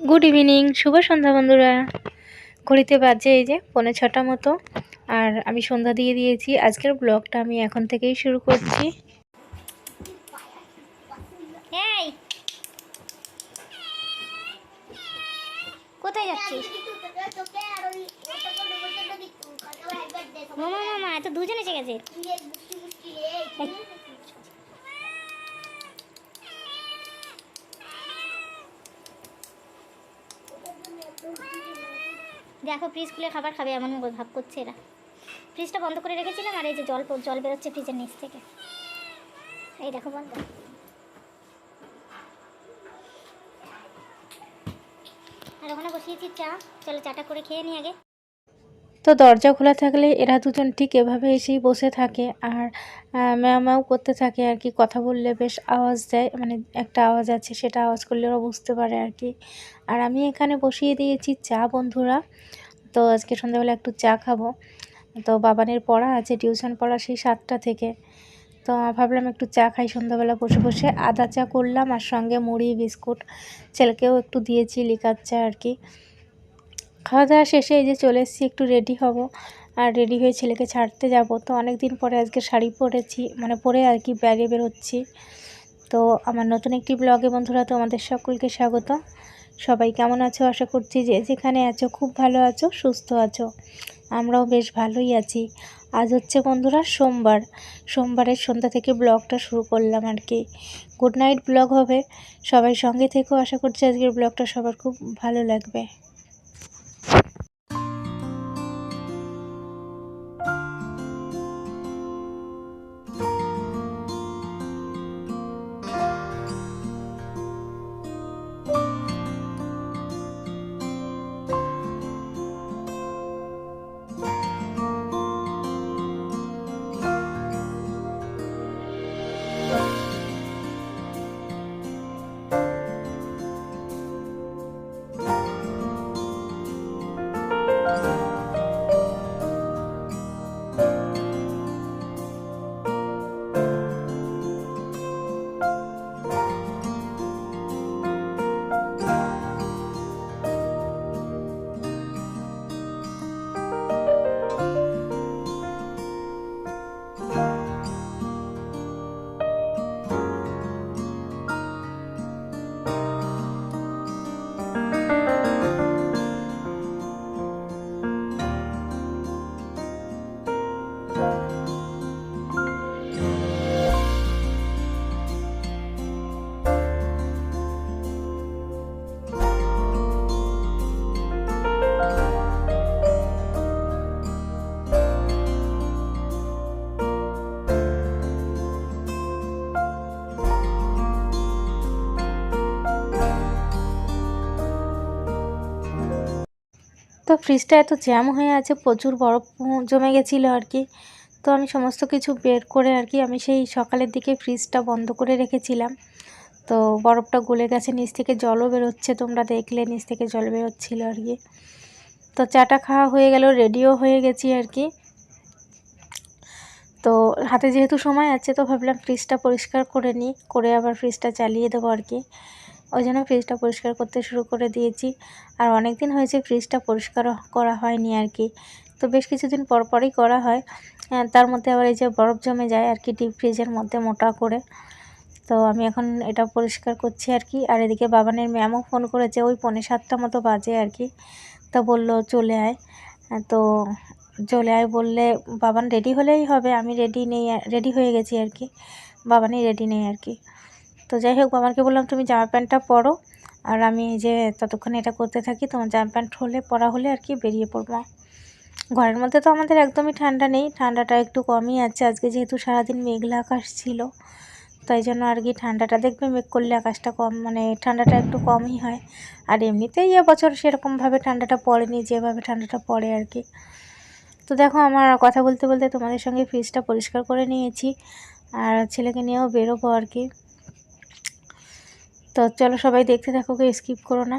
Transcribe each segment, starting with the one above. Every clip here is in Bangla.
গুড ইভিনিং শুভ সন্ধ্যা বন্ধুরা। ঘড়িতে বাজে এই যে পৌনে ছটা মতো। আর আমি সন্ধ্যা দিয়ে দিয়েছি। আজকের ব্লগটা আমি এখন থেকেই শুরু করছি। কোথায় যাচ্ছিস? মামা মামা, এত দুজন এসে গেছে? দেখো ফ্রিজ খুলে খাবার খাবে, এমন ভাব করছে এরা। ফ্রিজটা বন্ধ করে রেখেছিলাম, আর এই যে জল জল বেরোচ্ছে ফ্রিজের নিচ থেকে। এই দেখো বন্ধ আর ওখানে বসিয়েছি চা। চলো, চাটা করে খেয়ে নিই আগে। তো দরজা খোলা থাকলে এরা দুজন ঠিক এভাবে এসেই বসে থাকে আর ম্যাও করতে থাকে আর কি। কথা বললে বেশ আওয়াজ দেয় মানে একটা আওয়াজ আছে সেটা আওয়াজ করলে ওরা বুঝতে পারে আর কি। আর আমি এখানে বসিয়ে দিয়েছি চা, বন্ধুরা। তো আজকে সন্ধ্যাবেলা একটু চা খাব। তো বাবানের পড়া আছে, টিউশন পড়া সেই সাতটা থেকে। তো ভাবলাম একটু চা খাই সন্ধ্যাবেলা বসে বসে। আদা চা করলাম আর সঙ্গে মুড়ি, বিস্কুট, ছেলেকেও একটু দিয়েছি লিকার চা আর কি। খাওয়া দাওয়া শেষে এই যে চলে এসেছি, একটু রেডি হব। আর রেডি হয়ে ছেলেকে ছাড়তে যাব। তো অনেক দিন পরে আজকে শাড়ি পরেছি মানে পরে আর কি বাইরে বেরোচ্ছি। তো আমার নতুন একটি ব্লগে বন্ধুরা, তোমাদের সকলকে স্বাগত। সবাই কেমন আছো? আশা করছি যে যেখানে আছো, খুব ভালো আছো, সুস্থ আছো। আমরাও বেশ ভালোই আছি। আজ হচ্ছে, বন্ধুরা, সোমবার। সোমবারের সন্ধ্যা থেকে ব্লগটা শুরু করলাম আর কি। গুড নাইট ব্লগ হবে। সবাই সঙ্গে থেকেও আশা করছি আজকের ব্লগটা সবার খুব ভালো লাগবে। তো ফ্রিজটা এত জ্যাম হয়ে আছে, প্রচুর বরফ জমে গেছিল আর কি। তো আমি সমস্ত কিছু বের করে আর কি, আমি সেই সকালের দিকে ফ্রিজটা বন্ধ করে রেখেছিলাম। তো বরফটা গলে গেছে, নিচ থেকে জলও বেরোচ্ছে, তোমরা দেখলে নিচ থেকে জল বেরোচ্ছিল আর কি। তো চাটা খাওয়া হয়ে গেল রেডিও হয়ে গেছি আর কি। তো হাতে যেহেতু সময় আছে, তো ভাবলাম ফ্রিজটা পরিষ্কার করে নিই, করে আবার ফ্রিজটা চালিয়ে দেবো আর কি। ওই জন্য ফ্রিজটা পরিষ্কার করতে শুরু করে দিয়েছি। আর অনেক দিন হয়েছে ফ্রিজটা পরিষ্কার করা হয়নি আর কি। তো বেশ কিছুদিন পর পরই করা হয়। তার মধ্যে আবার এই যে বরফ জমে যায় আর কি ডিপ ফ্রিজের মধ্যে মোটা করে। তো আমি এখন এটা পরিষ্কার করছি আর কি। আর এদিকে বাবানের ম্যামও ফোন করেছে, ওই পৌনে সাতটা মতো বাজে আর কি। তা বলল, চলে আয়। তো চলে আয় বললে, বাবান রেডি হলেই হবে, আমি রেডি নেই রেডি হয়ে গেছি আর কি। বাবানই রেডি নেই আর কি। তো যাই হোক বাবানকে বললাম, তুমি জামা প্যান্টটা পরো। আর আমি যে ততক্ষণে এটা করতে থাকি, তোমার জামা প্যান্ট হলে, পরা হলে আর কি বেরিয়ে পড়ব। ঘরের মধ্যে তো আমাদের একদমই ঠান্ডা নেই, ঠান্ডাটা একটু কমই আছে। আজকে যেহেতু সারাদিন মেঘলা আকাশ ছিল, তাই জন্য আর কি ঠান্ডাটা দেখবে, মেঘ করলে আকাশটা কম মানে ঠান্ডাটা একটু কমই হয়। আর এমনিতেই এবছর সেরকমভাবে ঠান্ডাটা পড়েনি, যেভাবে ঠান্ডাটা পড়ে আর কি। তো দেখো, আমার কথা বলতে বলতে তোমাদের সঙ্গে ফ্রিজটা পরিষ্কার করে নিয়েছি, আর ছেলেকে নিয়েও বেরোবো আর কি। তো চলো সবাই দেখতে থাকো স্কিপ করো না।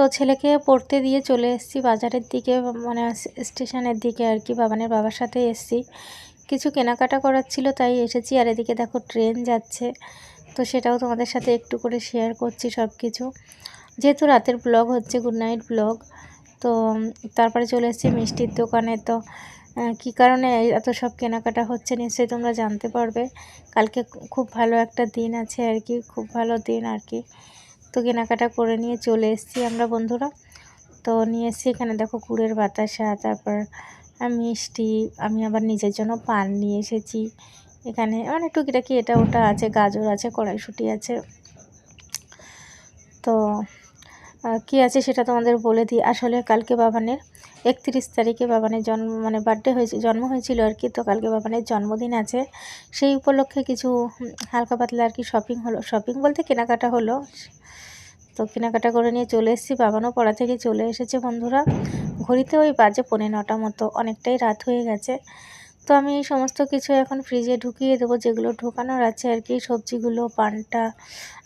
তো ছেলেকে পড়তে দিয়ে চলে এসেছি বাজারের দিকে মানে স্টেশনের দিকে আর কি, বাবানের বাবার সাথে এসেছি। কিছু কেনাকাটা করার ছিল, তাই এসেছি। আর এদিকে দেখো ট্রেন যাচ্ছে, তো সেটাও তোমাদের সাথে একটু করে শেয়ার করছি সব কিছু যেহেতু রাতের ব্লগ হচ্ছে গুড নাইট ব্লগ তো তারপরে চলে এসেছি মিষ্টির দোকানে। তো কী কারণে এত সব কেনাকাটা হচ্ছে নিশ্চয়ই তোমরা জানতে পারবে। কালকে খুব ভালো একটা দিন আছে আর কি, খুব ভালো দিন আর কি। তো কেনাকাটা করে নিয়ে চলে এসেছি আমরা বন্ধুরা। তো নিয়ে এসেছি এখানে দেখো কুড়ের বাতাসা, তারপর মিষ্টি, আমি আবার নিজের জন্য পান নিয়ে এসেছি। এখানে মানে টুকিটাকি এটা ওটা আছে, গাজর আছে, কড়াইশুটি আছে। তো কি আছে সেটা তোমাদের বলে দিই। আসলে কালকে বাবানের একত্রিশ তারিখে বাবানের জন্ম মানে বার্থডে হয়েছে, জন্ম হয়েছিল আর কি, তো কালকে বাবানের জন্মদিন আছে। সেই উপলক্ষে কিছু হালকা পাতলা আর কি শপিং হলো। শপিং বলতে কেনাকাটা হলো। তো কেনাকাটা করে নিয়ে চলে এসেছি, বাবানও পড়া থেকে চলে এসেছে বন্ধুরা। ঘড়িতে ওই বাজে পৌনে নটা মতো, অনেকটাই রাত হয়ে গেছে। তো আমি এই সমস্ত কিছু এখন ফ্রিজে ঢুকিয়ে দেবো, যেগুলো ঢোকানোর আছে আর কি, সবজিগুলো, পানটা।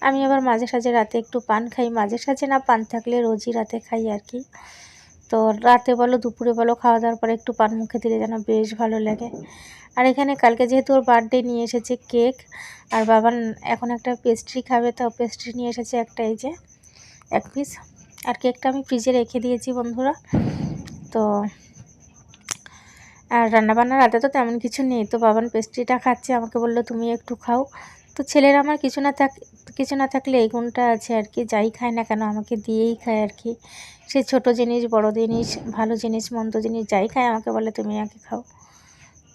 আমি আবার মাঝে সাঝে রাতে একটু পান খাই। মাঝে সাঝে না, পান থাকলে রোজই রাতে খাই আর কি। তো রাতে বলো, দুপুরে বলো খাওয়া দাওয়ার পরে একটু পান মুখে দিলে যেন বেশ ভালো লাগে। আর এখানে কালকে যেহেতু ওর বার্থডে নিয়ে এসেছে কেক আর বাবার এখন একটা পেস্ট্রি খাবে, তো পেস্ট্রি নিয়ে এসেছে একটা এই যে এক পিস আর কেকটা আমি ফ্রিজে রেখে দিয়েছি বন্ধুরা। তো আর রান্নাবান্না রাতে তো তেমন কিছু নেই। তো বাবান পেস্ট্রিটা খাচ্ছে, আমাকে বলল তুমি একটু খাও। তো ছেলের আমার কিছু না থাক কিছু না থাকলে এই গুণটা আছে আর কি। যাই খায় না কেন আমাকে দিয়েই খায় আর কি। সে ছোট জিনিস, বড় জিনিস, ভালো জিনিস, মন্দ জিনিস যাই খায়, আমাকে বলে তুমি আগে খাও।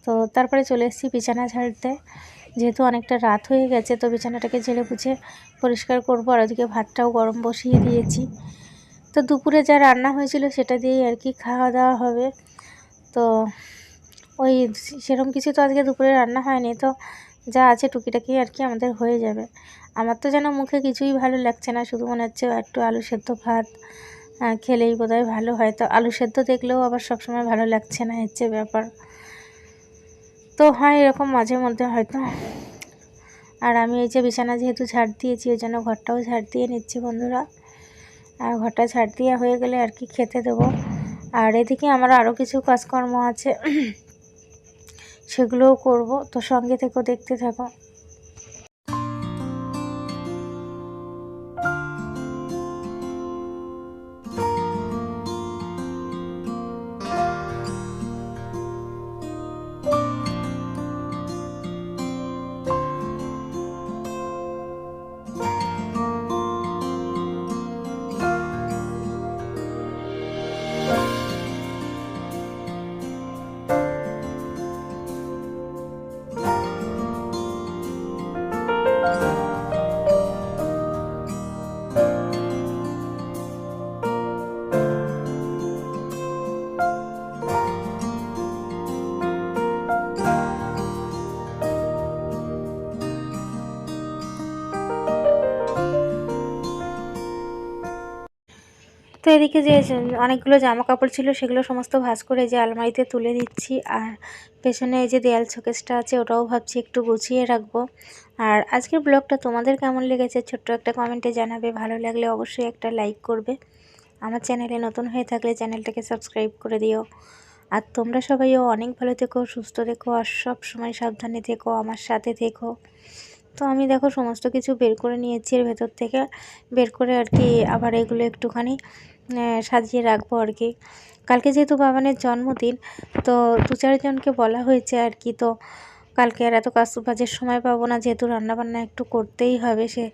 তো তারপরে চলে এসেছি বিছানা ঝাড়তে। যেহেতু অনেকটা রাত হয়ে গেছে, তো বিছানাটাকে ঝেড়ে পুছে পরিষ্কার করব আর ওদিকে ভাতটাও গরম বসিয়ে দিয়েছি। তো দুপুরে যা রান্না হয়েছিল সেটা দিয়েই আর কি খাওয়া দাওয়া হবে। তো ওই সেরকম কিছু তো আজকে দুপুরে রান্না হয়নি, তো যা আছে টুকিটাকি আর কি আমাদের হয়ে যাবে। আমার তো যেন মুখে কিছুই ভালো লাগছে না, শুধু মনে হচ্ছে একটু আলু সেদ্ধ ভাত খেলেই বোধহয় ভালো হয়। তো আলু সেদ্ধ দেখলেও আবার সবসময় ভালো লাগছে না হচ্ছে ব্যাপার। তো হয় এরকম মাঝে মধ্যে হয়তো। আর আমি এই যে বিছানা যেহেতু ঝাড় দিয়েছি, ওই জন্য ঘরটাও ঝাড় দিয়ে নিচ্ছি বন্ধুরা। আর ঘরটা ঝাড় দেওয়া হয়ে গেলে আর কি খেতে দেবো। আর এদিকে আমার আরও কিছু কাজকর্ম আছে, সেগুলোও করব। তো সঙ্গে থেকেও দেখতে থাকো। এদিকে যে অনেকগুলো জামা কাপড় ছিল, সেগুলো সমস্ত ভাঁজ করে যে আলমারিতে তুলে দিচ্ছি আর পেছনে এই যে দেয়াল শোকেসটা আছে, ওটাও ভাবছি একটু গুছিয়ে রাখব। আর আজকের ব্লগটা তোমাদের কেমন লেগেছে ছোট্ট একটা কমেন্টে জানাবে। ভালো লাগলে অবশ্যই একটা লাইক করবে। আমার চ্যানেলে নতুন হয়ে থাকলে চ্যানেলটাকে সাবস্ক্রাইব করে দিও। আর তোমরা সবাইও অনেক ভালো থেকো, সুস্থ থেকো, আর সব সময় সাবধানে থেকো, আমার সাথে থেকো। তো আমি দেখো সমস্ত কিছু বের করে নিয়েছি এর ভেতর থেকে। বের করে আর কি আবার এগুলো একটুখানি সাজিয়ে রাখব আর কি। কালকে যেহেতু বাবানের জন্মদিন, তো দু চারজনকে বলা হয়েছে আর কি, তো কালকে আর এত কাজ বাজের সময় পাবো না, যেহেতু রান্নাবান্না একটু করতেই হবে, সে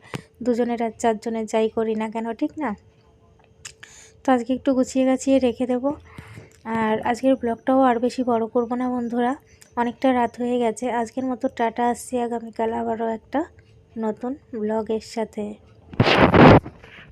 দুজনের আর চারজনের যাই করি না কেন, ঠিক না? তো আজকে একটু গুছিয়ে গাছিয়ে রেখে দেবো। আর আজকের ব্লগটাও আর বেশি বড় করব না বন্ধুরা, অনেকটা রাত হয়ে গেছে। আজকের মতো টাটা, আসছি আগামীকাল আবারও একটা নতুন ব্লগের সাথে।